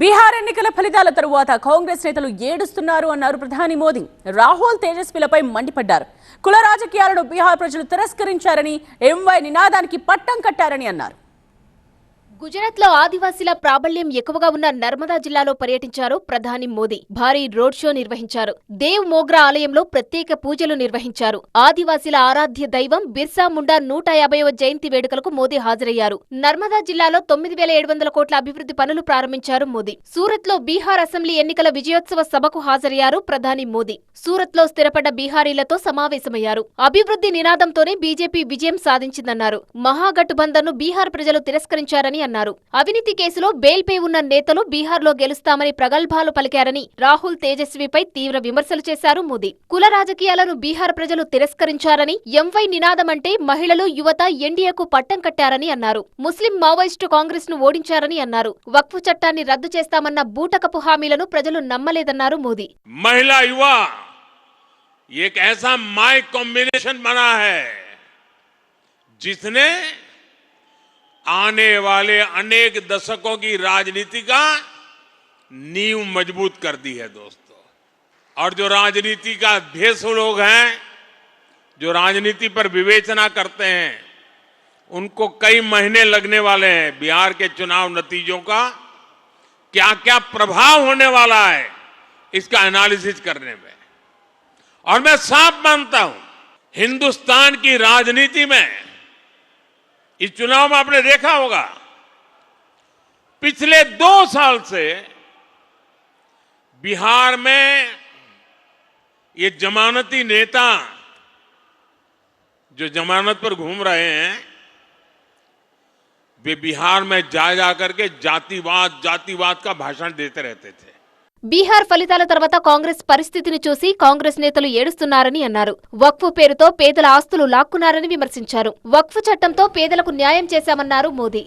బీహార్ ఎన్నికల ఫలితాల తరువాత కాంగ్రెస్ నేతలు ఏడుస్తున్నారు అన్నారు ప్రధాని మోదీ. రాహుల్ తేజస్విలపై మండిపడ్డారు. కుల రాజకీయాలను బీహార్ ప్రజలు తిరస్కరించారని ఎంవై నినాదానికి పట్టం కట్టారని అన్నారు. గుజరాత్లో ఆదివాసీల ప్రాబల్యం ఎక్కువగా ఉన్న నర్మదా జిల్లాలో పర్యటించారు ప్రధాని మోదీ. భారీ రోడ్ షో నిర్వహించారు. దేవ్ మోగ్రా ఆలయంలో ప్రత్యేక పూజలు నిర్వహించారు. ఆదివాసీల ఆరాధ్య దైవం బిర్సా ముండా నూట యాభైవ జయంతి వేడుకలకు మోదీ హాజరయ్యారు. నర్మదా జిల్లాలో తొమ్మిది వేల ఏడు వందల కోట్ల అభివృద్ధి పనులు ప్రారంభించారు మోదీ. సూరత్లో బీహార్ అసెంబ్లీ ఎన్నికల విజయోత్సవ సభకు హాజరయ్యారు ప్రధాని మోదీ. సూరత్లో స్థిరపడ్డ బీహారీలతో సమావేశమయ్యారు. అభివృద్ధి నినాదంతోనే బీజేపీ విజయం సాధించిందన్నారు. మహాగఠబంధన్ను బీహార్ ప్రజలు తిరస్కరించారని అన్నారు. అవినీతి కేసులో బెయిల్పై ఉన్న నేతలు బీహార్లో గెలుస్తామని ప్రగల్భాలు పలికారని రాహుల్ తేజస్విపై తీవ్ర విమర్శలు చేశారు మోదీ కుల రాజకీయాలను బీహార్ ప్రజలు తిరస్కరించారని ఎంవై నినాదమంటే మహిళలు యువత ఎన్డీఏకు పట్టం కట్టారని అన్నారు ముస్లిం మావోయిస్టు కాంగ్రెస్ ను ఓడించారని అన్నారు వక్ఫ్ చట్టాన్ని రద్దు చేస్తామన్న బూటకపు హామీలను ప్రజలు నమ్మలేదన్నారు మోదీ महिला युवा एक ऐसा माइक कॉम्बिनेशन बना है जिसने आने वाले अनेक दशकों की राजनीति का नींव मज़बूत कर दी है दोस्तों। और जो राजनीति का भेषु लोग हैं, जो राजनीति पर विवेचना करते हैं, उनको कई महीने लगने वाले हैं बिहार के चुनाव नतीजों का। क्या क्या प्रभाव होने वाला है इसका एनालिसिस करने में। और मैं साफ़ मानता हूँ, हिंदुस्तान की राजनीति में इस चुनाव में आपने देखा होगा, पिछले दो साल से बिहार में ये जमानती नेता जो जमानत पर घूम रहे हैं, वे बिहार में जा जा करके जातिवाद जातिवाद का भाषण देते रहते थे। బీహార్ ఫలితాల తర్వాత కాంగ్రెస్ పరిస్థితిని చూసి కాంగ్రెస్ నేతలు ఏడుస్తున్నారని అన్నారు. వక్ఫ్ పేరుతో పేదల ఆస్తులు లాక్కున్నారని విమర్శించారు. వక్ఫ్ చట్టంతో పేదలకు న్యాయం చేశామన్నారు మోదీ.